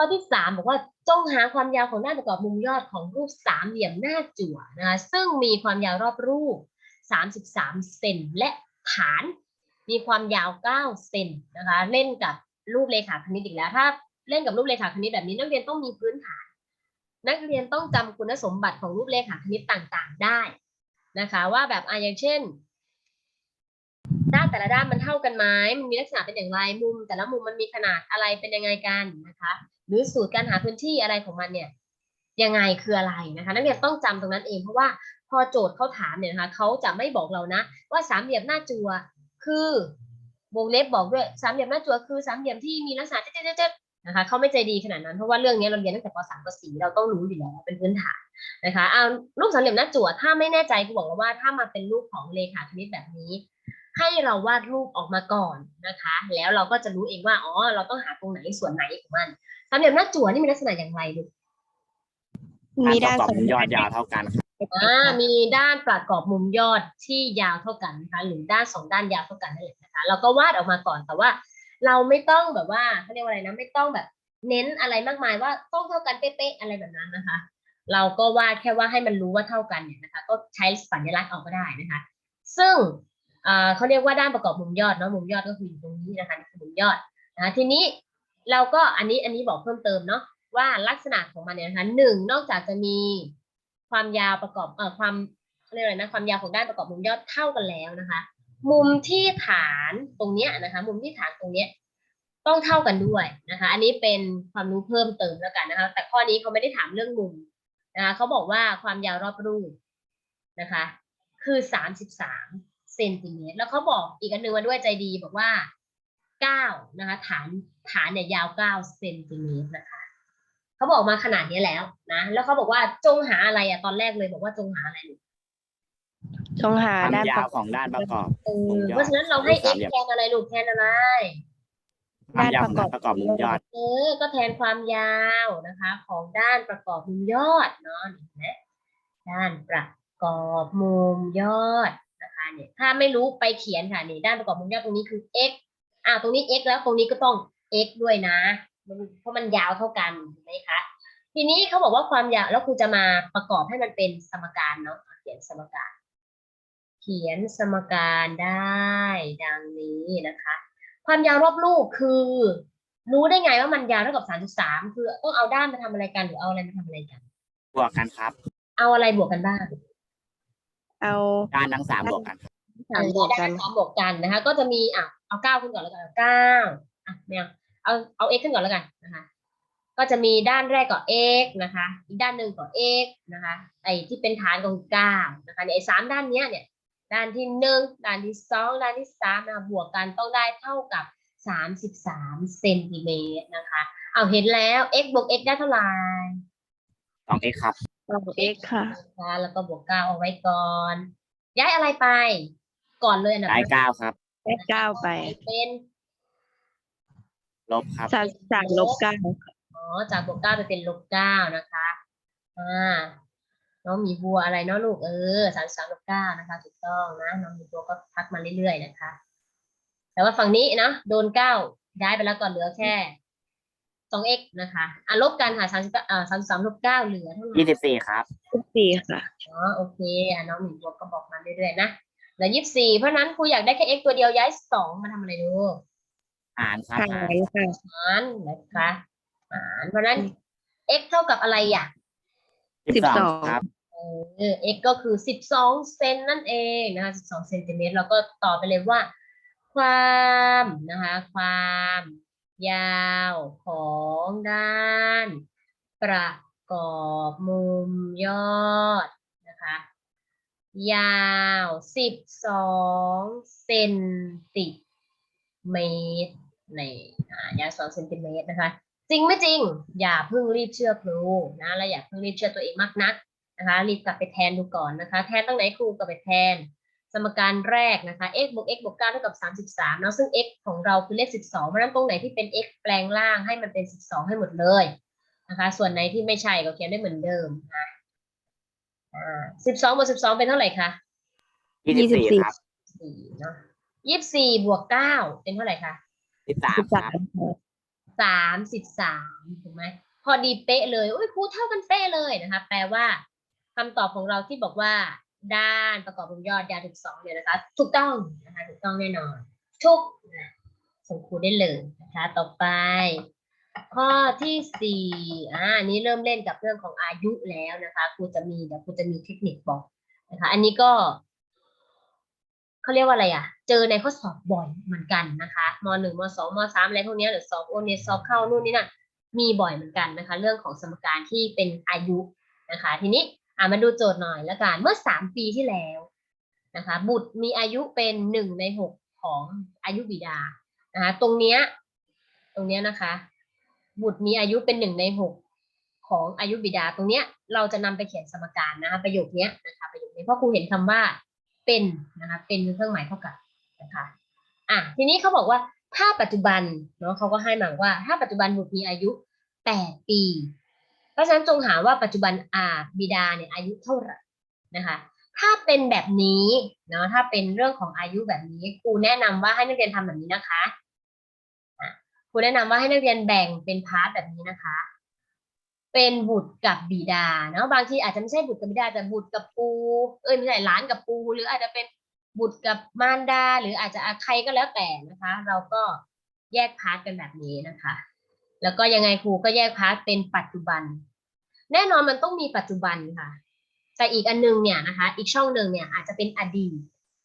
ข้อที่สามบอกว่าจงหาความยาวของด้านประกอบมุมยอดของรูปสามเหลี่ยมหน้าจั่วนะคะซึ่งมีความยาวรอบรูป 33 เซนและฐานมีความยาว 9 เซนนะคะเล่นกับรูปเลขาคณิตอีกแล้วถ้าเล่นกับรูปเลขาคณิตแบบนี้นักเรียนต้องมีพื้นฐาน นักเรียนต้องจำคุณสมบัติของรูปเลขาคณิตต่างๆได้นะคะว่าแบบอะอย่างเช่นด้านแต่ละด้านมันเท่ากันไหมมันมีลักษณะเป็นอย่างไรมุม แต่ละมุมมันมีขนาดอะไรเป็นยังไงกันนะคะ หรือสูตรการหาพื้นที่อะไรของมันเนี่ยยังไงคืออะไรนะคะนักเรียนต้องจำตรงนั้นเองเพราะว่าพอโจทย์เขาถามเนี่ยนะคะเขาจะไม่บอกเรานะ ว่าสามเหลี่ยมหน้าจัวคือวงเล็บบอกด้วยสามเหลี่ยมหน้าจัวคือสามเหลี่ยมที่มีลักษณะเจ๊ดๆๆนะคะเขาไม่ใจดีขนาดนั้นเพราะว่าเรื่องนี้เราเรียนตั้งแต่ป .3 ป .4 เราต้องรู้อยู่แล้วเป็นพื้นฐานนะคะเอารูปสามเหลี่ยมหน้าจั่วถ้าไม่แน่ใจกูบอกแล้วว่าถ้ามาเป็นรูปของเลขาคณิตแบบนี้ ให้เราวาดรูปออกมาก่อนนะคะ แล้วเราก็จะรู้เองว่าอ๋อเราต้องหาตรงไหนส่วนไหนของมันสามเหลี่ยมหน้าจั่วนี่มีลักษณะอย่างไรดูมีด้าด้านนประกอบสองมุมยอด้าดนยาวเท่ากันครับอ่ามีด้านประกอบมุมยอดที่ยาวเท่ากันนะคะหรือด้านสองด้านยาวเท่ากันนั่นแหละนะคะเราก็วาดออกมาก่อนแต่ว่า เราไม่ต้องแบบว่าเขาเรียกว่าอะไรนะไม่ต้องแบบเน้นอะไรมากมายว่าต้องเท่ากันเป๊ะๆอะไรแบบนั้นนะคะ เราก็วาดแค่ว่าให้มันรู้ว่าเท่ากันเนี่ยนะคะ ก็ใช้สัญลักษณ์ออกก็ได้นะคะ ซึ่งอ่า เขาเรียกว่าด้านประกอบมุมยอดเนาะมุมยอดก็คืออยู่ตรงนี้นะคะมุมยอดนะทีนี้เราก็อันนี้อันนี้บอกเพิ่มเติมเนาะว่าลักษณะของมันเนี่ยนะคะหนึ่งนอกจากจะมีความยาวประกอบเอ่อความเขาเรียกอะไรนะความยาวของด้านประกอบมุมยอดเท่ากันแล้วนะคะ มุมที่ฐานตรงเนี้ยนะคะ มุมที่ฐานตรงเนี้ยต้องเท่ากันด้วยนะคะ อันนี้เป็นความรู้เพิ่มเติมแล้วกันนะคะ แต่ข้อนี้เขาไม่ได้ถามเรื่องมุมนะคะเขาบอกว่าความยาวรอบรูปนะคะ คือสามสิบสาม เซนติเมตร แล้วเขาบอกอีกอันหนึ่งมาด้วยใจดีบอกว่าเก้านะคะ ฐานฐานเนี่ยยาวเก้าเซนติเมตรนะคะเขาบอกมาขนาดนี้แล้วนะแล้วเขาบอกว่าจงหาอะไรอะตอนแรกเลยบอกว่าจงหาอะไรลูกจงหาความด้านยาปวระกขอบองด้านประกอบเอมุอมยอดเพราะฉะนั้นเราให้สา x มเหลี่ยมแทนอะไรลูกแทนอะไร ความยาวของด้านประกอบมุมยอด เออ ก็แทนความยาวนะคะ ของด้านประกอบมุมยอดเนาะเห็นไหมด้านประกอบมุมยอด นะคะเนี่ยถ้าไม่รู้ไปเขียนค่ะนี่ด้านประกอบมุมยอดตรงนี้คือ x อ่าตรงนี้ x แล้วตรงนี้ก็ต้อง x ด้วยนะมันเพราะมันยาวเท่ากันถูกไหมคะทีนี้เขาบอกว่าความยาวแล้วครูจะมาประกอบให้มันเป็นสมการเนาะเขียนสมการ เขียนสมการได้ดังนี้นะคะ ความยาวรอบลูกคือ รู้ได้ไงว่ามันยาวเท่ากับ3.3คือต้องเอาด้านมาทำอะไรกันหรือเอาอะไรมาทำอะไรกัน บวกกันครับ เอาอะไรบวกกันบ้าง เอาด้านทั้งสามบวกกันครับสามบวกกันด้าสามบวกกันนะคะ ก็จะมีอะเอาเก้าขึ้นก่อนแล้วกันเอาเก้าอะไม่เอาเอาเอา x ขึ้นก่อนแล้วกันนะคะ ก็จะมีด้านแรกก็ x นะคะ อีกด้านหนึ่งก็ x นะคะ ไอ้ที่เป็นฐานก็คือเก้านะคะเนี่ยไอ้สามด้านเนี้ยเนี่ย ด้านที่หนึ่งด้านที่สองด้านที่สามนะคะบวกกันต้องได้เท่ากับสามสิบสามเซนติเมตรนะคะ เอาเห็นแล้ว x บวก x ได้เท่าไหร่สองเอ็กครับ สอง x ค่ะ นะคะแล้วก็บวกเก้าเอาไว้ก่อน ย้ายอะไรไป ก่อนเลยอันดับได้แรกเก้าครับ ได้เก้าไปเป็นลบครับสามจากลบเก้าอ๋อจากบวกเก้าไปเป็นลบเก้านะคะอ่าน้องหมีบัวอะไรเนาะลูกเออสามสามลบเก้านะคะถูกต้องนะน้องหมีบัวก็ทักมาเรื่อยๆนะคะ แต่ว่าฝั่งนี้นะโดนเก้าย้ายไปแล้วก่อนเหลือแค่ สอง x นะคะอะลบกันค่ะสามสิบอ่าสามสามลบเก้าเหลือเท่าไหร่ยี่สิบสี่ครับสิบสี่ค่ะ อ๋อโอเคอะน้องหมีบัวก็บอกมาเรื่อยๆนะเหลือยี่สิบสี่เพราะฉะนั้นครูอยากได้แค่ x ตัวเดียวย้ายสองมาทำอะไรดูหารครับหารค่ะ หารนะคะหารเพราะฉะนั้น x เท่ากับอะไรอะ สิบสอง ครับ เออ x ก็คือสิบสองเซนนั่นเองนะคะสิบสองเซนติเมตรเราก็ต่อไปเลยว่า ความนะคะ ความ ยาวของด้าน ประกอบมุมยอดนะคะ ยาวสิบสองเซนติเมตรในยาวสองเซนติเมตรนะคะ จริงไม่จริง อย่าเพิ่งรีบเชื่อครูนะและอย่าเพิ่งรีบเชื่อตัวเองมากนักนะคะ รีบกลับไปแทนดูก่อนนะคะ แทนตั้งไหนครูกลับไปแทน สมการแรกนะคะ x บวก x บวก9เท่ากับ 33เนาะซึ่ง x ของเราคือเลข 12เพราะฉะนั้นตรงไหนที่เป็น x แปลงล่างให้มันเป็น 12 ให้หมดเลยนะคะ ส่วนไหนที่ไม่ใช่ก็เขียนได้เหมือนเดิมนะอ่า12บวก12เป็นเท่าไหร่คะยี่สิบสี่ครับ4เนาะ24บวก9เป็นเท่าไหร่คะสิบสามสิบคสารับมค่ะสามสิบสามถูกไหมพอดีเป๊ะเลย อุ้ยครูเท่ากันเป๊ะเลยนะคะ แปลว่าคำตอบของเราที่บอกว่า ด้านประกอบวงยอดยาวถึงสองเนี่ยนะคะ ถูกต้องนะคะถูกต้องแน่นอน ทุกนะส่งครูได้เลยนะคะ ต่อไป ข้อที่สี่อ่านี้เริ่มเล่นกับเรื่องของอายุแล้วนะคะครูจะมีเดี๋ยวครูจะมีเทคนิคบอกนะคะ อันนี้ก็เขาเรียกว่าอะไรอะ เจอในข้อสอบบ่อยเหมือนกันนะคะมหนึ่งมสองมสามอะไรพวกนี้หรือสอบโอเนสอบเข้านู่นนี่นั่นมีบ่อยเหมือนกันนะคะ เรื่องของสมการที่เป็นอายุนะคะ ทีนี้ อ่ามาดูโจทย์หน่อยแล้วกัน เมื่อสามปีที่แล้วนะคะ บุตรมีอายุเป็นหนึ่งในหกของอายุบิดานะคะตรงเนี้ยตรงเนี้ยนะคะ บุตรมีอายุเป็นหนึ่งในหกของอายุบิดา ตรงเนี้ยเราจะนำไปเขียนสมการนะคะประโยคเนี้ยนะคะประโยคนี้เพราะครูเห็นคำว่าเป็นนะคะเป็นเครื่องหมายเท่ากับนะคะอะทีนี้เขาบอกว่าถ้าปัจจุบันเนาะเขาก็ให้มาว่า ถ้าปัจจุบันบุตรมีอายุแปดปี ราะฉะนั้นจงหาว่าปัจจุบันอาบิดาเนี่ยอายุเท่าไหร่นะคะ ถ้าเป็นแบบนี้เนาะถ้าเป็นเรื่องของอายุแบบนี้ครูแนะนำว่าให้นักเรียนทำแบบนี้นะคะครูแนะนำว่าให้นักเรียนแบ่งเป็นพาร์ทแบบนี้นะคะ เป็นบุตรกับบิดาเนาะบางทีอาจจะไม่ใช่บุตรกับบิดาแต่บุตรกับปูเอ้ยไม่ใช่หลานกับปู หรืออาจจะเป็นบุตรกับมารดา หรืออาจจะใครก็แล้วแต่นะคะ เราก็แยกพาร์ทกันแบบนี้นะคะ แล้วก็ยังไงครูก็แยกพาร์ทเป็นปัจจุบัน แน่นอนมันต้องมีปัจจุบันค่ะ แต่อีกอันนึงเนี่ยนะคะ อีกช่องหนึ่งเนี่ยอาจจะเป็นอดีต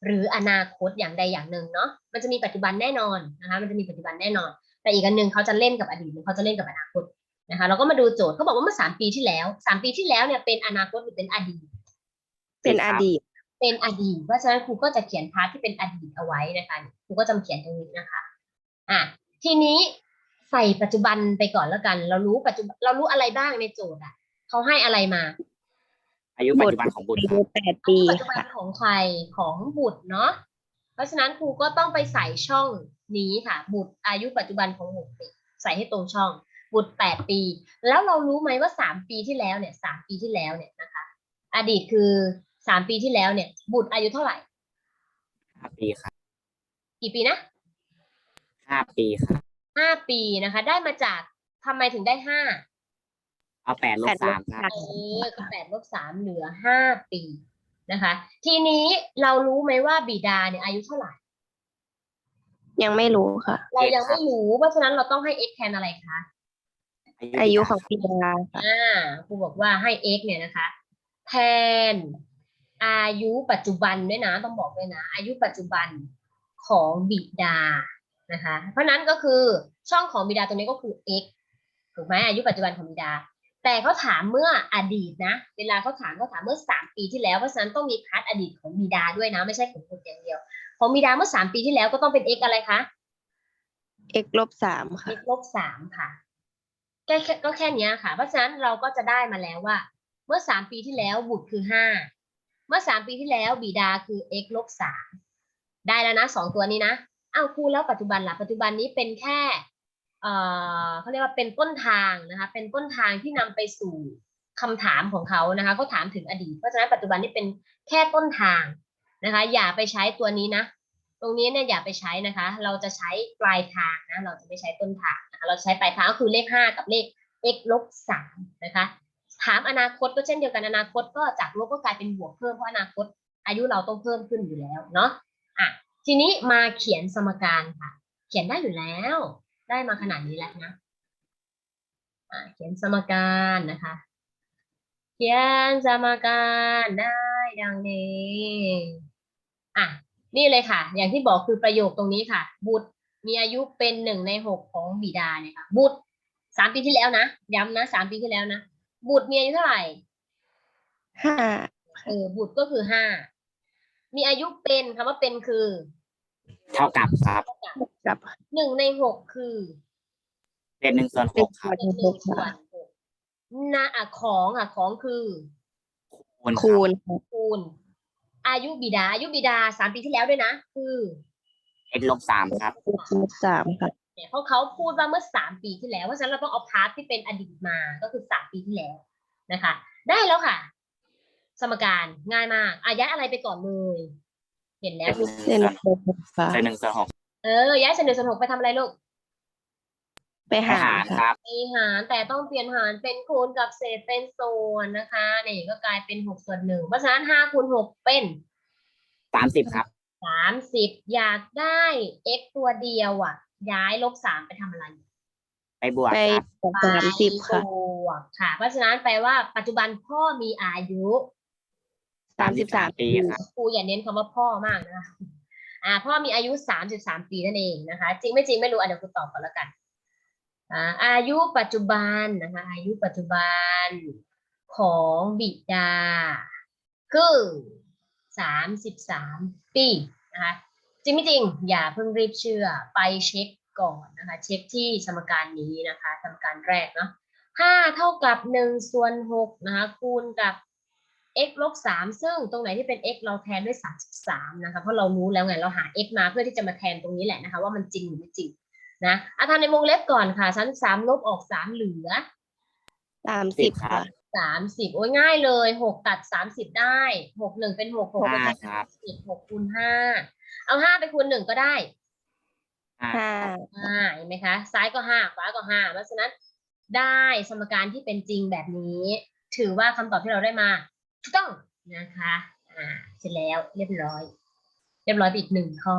หรืออนาคตอย่างใดอย่างหนึ่งเนาะ มันจะมีปัจจุบันแน่นอนนะคะ มันจะมีปัจจุบันแน่นอน แต่อีกอันหนึ่งเขาจะเล่นกับอดีตหรือเขาจะเล่นกับอนาคตนะคะ เราก็มาดูโจทย์เขาบอกว่าเมื่อสามปีที่แล้วสามปีที่แล้วเนี่ยเป็นอนาคตหรือเป็นอดีต เป็นอดีต เป็นอดีต เพราะฉะนั้นครูก็จะเขียนพาร์ทที่เป็นอดีตเอาไว้นะคะ ครูก็จะมาเขียนตรงนี้นะคะ อะ ทีนี้ใส่ปัจจุบันไปก่อนแล้วกัน เรารู้ปัจจุบัน เรารู้อะไรบ้างในโจทย์อะ เขาให้อะไรมา อายุปัจจุบันของบุตรอาคยุรับแปดปีปัจจุบันค่ะของใครของบุตรเนาะเพราะฉะนั้นครูก็ต้องไปใส่ช่องนี้ค่ะ บุตรอายุปัจจุบันของบุตรใส่ให้ตรงช่อง บุตรแปดปี แล้วเรารู้ไหมว่าสามปีที่แล้วเนี่ยสามปีที่แล้วเนี่ยนะคะ อดีตคือสามปีที่แล้วเนี่ย บุตรอายุเท่าไหร่ห้าปีครับกี่ปีนะห้าปีครับห้าปีนะคะ ได้มาจากทำไมถึงได้ห้า เอาแปดลบสามครับ เออก็แปดลบสามเหลือห้าปีนะคะ ทีนี้เรารู้ไหมว่าบิดาเนี่ยอายุเท่าไหร่ ยังไม่รู้ค่ะ เรายังไม่รู้ เพราะฉะนั้นเราต้องให้ x แทนอะไรคะ อายุของปีดาค่ะอ่าครูบอกว่าให้ x เนี่ยนะคะ แทนอายุปัจจุบันด้วยนะ ต้องบอกด้วยนะ อายุปัจจุบันของบิดานะคะ เพราะฉะนั้นก็คือช่องของบิดาตัวนี้ก็คือ x ถูกไหมอายุปัจจุบันของบิดา แต่เขาถามเมื่ออดีตนะ เวลาเขาถามเขาถามเมื่อสามปีที่แล้ว เพราะฉะนั้นต้องมีพาร์ทอดีตของบิดาด้วยนะ ไม่ใช่ของบุตรอย่างเดียว ของบิดาเมื่อสามปีที่แล้วก็ต้องเป็น x อะไรคะ x ลบสามค่ะ x ลบสามค่ะแค่แค่ก็แค่เนี้ยค่ะ เพราะฉะนั้นเราก็จะได้มาแล้วว่า เมื่อสามปีที่แล้วบุตรคือห้าเมื่อสามปีที่แล้วบิดาคือ x ลบสามได้แล้วนะสองตัวนี้นะอ้าวครูแล้วปัจจุบันล่ะปัจจุบันนี้เป็นแค่ เขาเรียกว่าเป็นต้นทางนะคะเป็นต้นทางที่นำไปสู่คำถามของเขานะคะเขาถามถึงอดีต เพราะฉะนั้นปัจจุบันนี้เป็นแค่ต้นทางนะคะ อย่าไปใช้ตัวนี้นะ ตรงนี้เนี่ยอย่าไปใช้นะคะ เราจะใช้ปลายทางนะ เราจะไม่ใช้ต้นทางนะคะเราใช้ปลายทางก็คือเลขห้ากับเลข x ลบสามนะคะ ถามอนาคตก็เช่นเดียวกันอนาคตก็จากลบก็กลายเป็นบวกเพิ่มเพราะอนาคตอายุเราต้องเพิ่มขึ้นอยู่แล้วเนาะอะทีนี้มาเขียนสมการค่ะ เขียนได้อยู่แล้ว ได้มาขนาดนี้แล้วนะอะเขียนสมการนะคะ เขียนสมการได้ดังนี้อะนี่เลยค่ะ อย่างที่บอกคือประโยคตรงนี้ค่ะ บุตรมีอายุเป็นหนึ่งในหกของบิดาเนี่ยค่ะ บุตรสามปีที่แล้วนะย้ำนะสามปีที่แล้วนะ บุตรมีอายุเท่าไหร่ห้าเออบุตรก็คือห้ามีอายุเป็นคำว่าเป็นคือ เท่ากับครับกับหนึ่งในหกคือเป็นหนึ่งส่วนหกครับหนึ่งส่วนหกนะอะของอะของคือคูณคูณค่ะคูณ อายุบิดาอายุบิดาสามปีที่แล้วด้วยนะ คือเอ็กลบสามครับ x ลบสามค่ะเนี่ยเพราะเขาพูดว่าเมื่อสามปีที่แล้วเพราะฉะนั้นเราต้องเอาพาร์ทที่เป็นอดีตมาก็คือสามปีที่แล้วนะคะ ได้แล้วค่ะ สมการง่ายมากอาย้ายอะไรไปก่อนเลย เห็นแล้วเป็นเส้นหนึ่งลบค่ะเป็นหนึ่งส่วนหกเออย้ายเสนอส่วนหกไปทำอะไรลูกไปไปไปหาหารค่ะครับไปหารแต่ต้องเปลี่ยนหารเป็นคูณกับเศษเป็นส่วนนะคะนี่ก็กลายเป็นหกส่วนหนึ่งเพราะฉะนั้นห้าคูณหกเป็นสามสิบครับ สามสิบอยากได้ x ตัวเดียวอะ ย้ายลบสามไปทำอะไรไปบวกไปครับบวกสามสิบค่ะไปบวกค่ะ เพราะฉะนั้นแปลว่าปัจจุบันพ่อมีอายุสามสิบสามปีปีครับครูอย่าเน้นคำว่าพ่อมากนะคะอ่าพ่อมีอายุสามสิบสามปีนั่นเองนะคะ จริงไม่จริงไม่รู้อะเดี๋ยวครูตอบก่อนแล้วกันอ่าอายุปัจจุบันนะคะ อายุปัจจุบันของบิดา คือสามสิบสามปีนะคะจริงไม่จริง อย่าเพิ่งรีบเชื่อไปเช็คก่อนนะคะ เช็คที่สมการนี้นะคะ สมการแรกเนาะห้าเท่ากับหนึ่งส่วนหกนะคะคูณกับ x ลบสามซึ่งตรงไหนที่เป็น x เราแทนด้วยสามสิบสามนะคะ เพราะเรารู้แล้วไง เราหา x มาเพื่อที่จะมาแทนตรงนี้แหละนะคะ ว่ามันจริงหรือไม่จริงนะอะทำในวงเล็บก่อนค่ะสามสิบสามลบออกสามเหลือสามสิบครัค่ะบสามสิบโอ้ยง่ายเลยหกตัดสามสิบได้หกหนึ่งเป็นหกหกเป็นห้าครับสิบหกคูณห้าเอาห้าไปคูณหนึ่งก็ได้ห้าห้าห้าเห็นไหมคะ ซ้ายก็ห้าขวาก็ห้าเพราะฉะนั้นได้สมการที่เป็นจริงแบบนี้ ถือว่าคำตอบที่เราได้มา ถูกต้องนะคะ อ่า เสร็จแล้วเรียบร้อย เรียบร้อยอีกหนึ่งข้อ